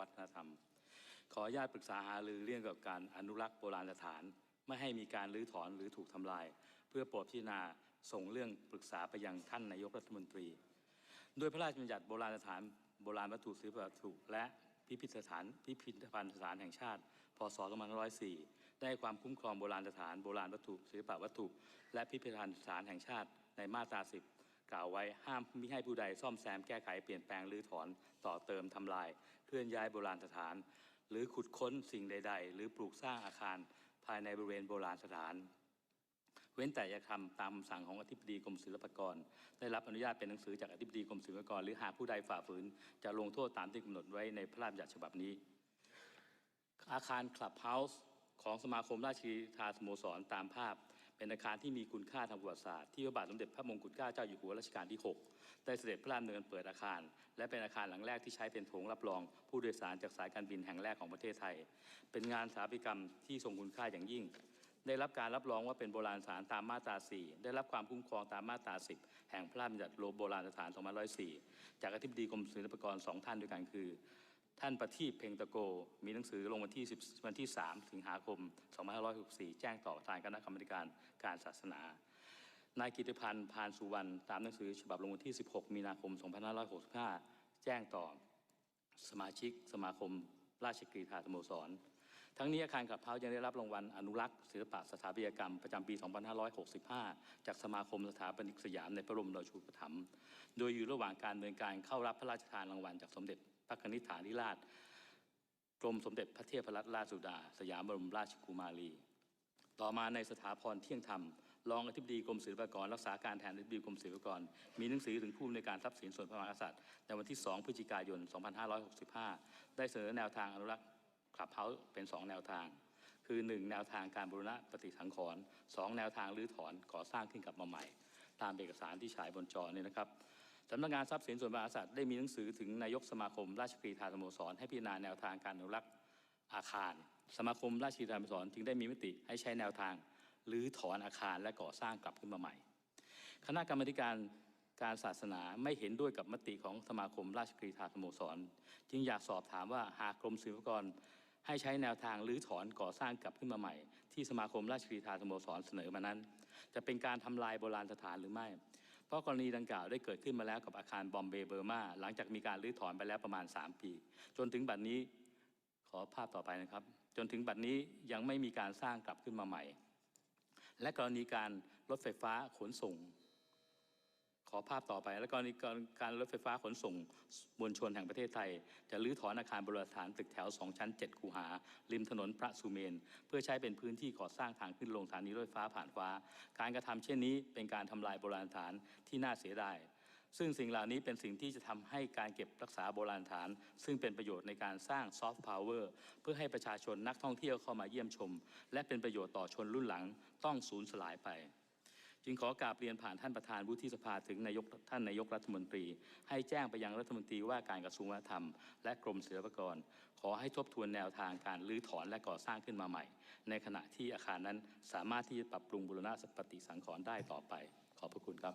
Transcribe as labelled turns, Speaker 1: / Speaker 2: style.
Speaker 1: วัฒนธรรม ขออนุญาตปรึกษาหารือเรื่องกับการอนุรักษ์โบราณสถาน ไม่ให้มีการรื้อถอนหรือถูกทำลาย เพื่อโปรดพิจารณาส่งเรื่องปรึกษาไปยังท่านนายกรัฐมนตรี โดยพระราชบัญญัติโบราณสถาน โบราณวัตถุศิลปวัตถุและพิพิธสถานพิพิธภัณฑ์สถานแห่งชาติ พศ 2504 ได้ความคุ้มครองโบราณสถาน โบราณวัตถุศิลปวัตถุ และพิพิธภัณฑ์สถานแห่งชาติในมาตรา 10 กล่าวไว้ห้ามมิให้ผู้ใดซ่อมแซมแก้ไขเปลี่ยนแปลงหรือถอนต่อเติมทำลาย เคลื่อนย้ายโบราณสถาน หรือขุดค้นสิ่งใด ๆ หรือปลูกสร้างอาคารภายในบริเวณโบราณสถาน เว้นแต่จะทำตามสั่งของอธิบดีกรมศิลปากร ได้รับอนุญาตเป็นหนังสือจากอธิบดีกรมศิลปากร หรือหากผู้ใดฝ่าฝืน จะลงโทษตามที่กำหนดไว้ในพระราชบัญญัติฉบับนี้ อาคารคลับเฮาส์ของสมาคมราชกีฬาสโมสรตามภาพ เป็นอาคารที่มีคุณค่าทางประวัติศาสตร์ที่พระบาทสมเด็จพระมงกุฎเกล้าเจ้าอยู่หัวรัชกาลที่ 6 ได้เสด็จพระราชดำเนินเปิดอาคาร และเป็นอาคารหลังแรกที่ใช้เป็นโถงรับรอง ผู้โดยสารจากสายการบินแห่งแรกของประเทศไทย เป็นงานสถาปัตยกรรมที่ทรงคุณค่าอย่างยิ่ง ได้รับการรับรองว่าเป็นโบราณสถานตามมาตรา 4 ได้รับความคุ้มครองตามมาตรา 10 แห่งพระราชบัญญัติโบราณสถาน 2504 จากอธิบดีกรมศิลปากรสองท่านด้วยกันคือ ท่านประทีปเพ่งตะโก มีหนังสือลงวันที่10วันที่ 3 สิงหาคม 2564 แจ้งต่อประธานคณะกรรมการการศาสนา นายกิติพันธ์พานสุวรรณตามหนังสือฉบับลงวันที่ 16 มีนาคม 2565 แจ้งต่อสมาชิกสมาคม ราชกรีฑาสโมสร ทั้งนี้อาคารขับเฮ้ายังได้รับรางวัลอนุรักษ์ศิลปะสถาปัตยกรรมประจำปี 2565 จากสมาคมสถาปนิกสยามในพระบรมราชูปถัมภ์โดยอยู่ระหว่างการดำเนินการเข้ารับพระราชทานรางวัลจากสมเด็จพระนิษฐาธิราชกรมสมเด็จพระเทพรัตนราชสุดา สยามบรมราชกุมารี ต่อมาในสถาพรเที่ยงธรรมรองอธิบดีกรมศิลปากรรักษาการแทนอธิบดีกรมศิลปากร มีหนังสือถึงผู้ในวยการทรัพย์สินส่วนพระมหากษัตริย์ในวันที่ 2 พฤศจิกายน 2565 ได้เสนอแนวทางอนุรักษ์ คลับเฮาเป็น 2 แนวทาง คือ 1 แนวทางการบูรณะปฏิสังขรณ์2แนวทางรื้อถอนก่อสร้างขึ้นกลับมาใหม่ ตามเอกสารที่ฉายบนจอเนี่ยนะครับสำนักงานทรัพย์สินส่วนพระมหากษัตริย์ได้มีหนังสือถึงนายกสมาคม ราชกรีฑาสโมสร ให้พิจารณาแนวทางการอนุรักษ์อาคาร สมาคมราชกรีฑาสโมสรจึงได้มีมติให้ใช้แนวทางหรือถอนอาคารและก่อสร้างกลับขึ้นมาใหม่ คณะกรรมการการศาสนาไม่เห็นด้วยกับมติของสมาคมราชกรีฑาสโมสร จึงอยากสอบถามว่าหากกรมศิลปากร ให้ใช้แนวทางหรือถอนก่อสร้างกลับขึ้นมาใหม่ ที่สมาคมราชกรีฑาสโมสรเสนอมานั้น จะเป็นการทำลายโบราณสถานหรือไม่ เพราะกรณีดังกล่าวได้เกิดขึ้นมาแล้วกับอาคารบอมเบย์เบอร์มาหลังจากมีการรื้อถอนไปแล้วประมาณ 3 ปี จนถึงบัดนี้ขอภาพต่อไปนะครับ จนถึงบัดนี้ยังไม่มีการสร้างกลับขึ้นมาใหม่ และกรณีการรถไฟฟ้าขนส่ง ขอภาพต่อไป และกรณีการรถไฟฟ้าขนส่งมวลชนแห่งประเทศไทย จะรื้อถอนอาคารโบราณสถานตึกแถว 2 ชั้น 7 คูหา ริมถนนพระสุเมน เพื่อใช้เป็นพื้นที่ก่อสร้างทางขึ้นลงสถานีรถไฟฟ้าผ่านฟ้า การกระทำเช่นนี้เป็นการทำลายโบราณสถานที่น่าเสียดายซึ่งสิ่งเหล่านี้เป็นสิ่งที่จะทำให้การเก็บรักษาโบราณสถาน ซึ่งเป็นประโยชน์ในการสร้างซอฟต์พาวเวอร์เพื่อให้ประชาชนนักท่องเที่ยวเข้ามาเยี่ยมชม และเป็นประโยชน์ต่อชนรุ่นหลังต้องสูญสลายไป จึงขอกราบเรียนผ่านท่านประธานวุฒิสภาถึงนายกท่านนายกรัฐมนตรี ให้แจ้งไปยังรัฐมนตรีว่าการกระทรวงวัฒนธรรม และกรมศิลปากร ขอให้ทบทวนแนวทางการรื้อถอนและก่อสร้างขึ้นมาใหม่ ในขณะที่อาคารนั้นสามารถที่จะปรับปรุงบุรณะปฏิสังขรณ์ได้ต่อไป ขอบพระคุณครับ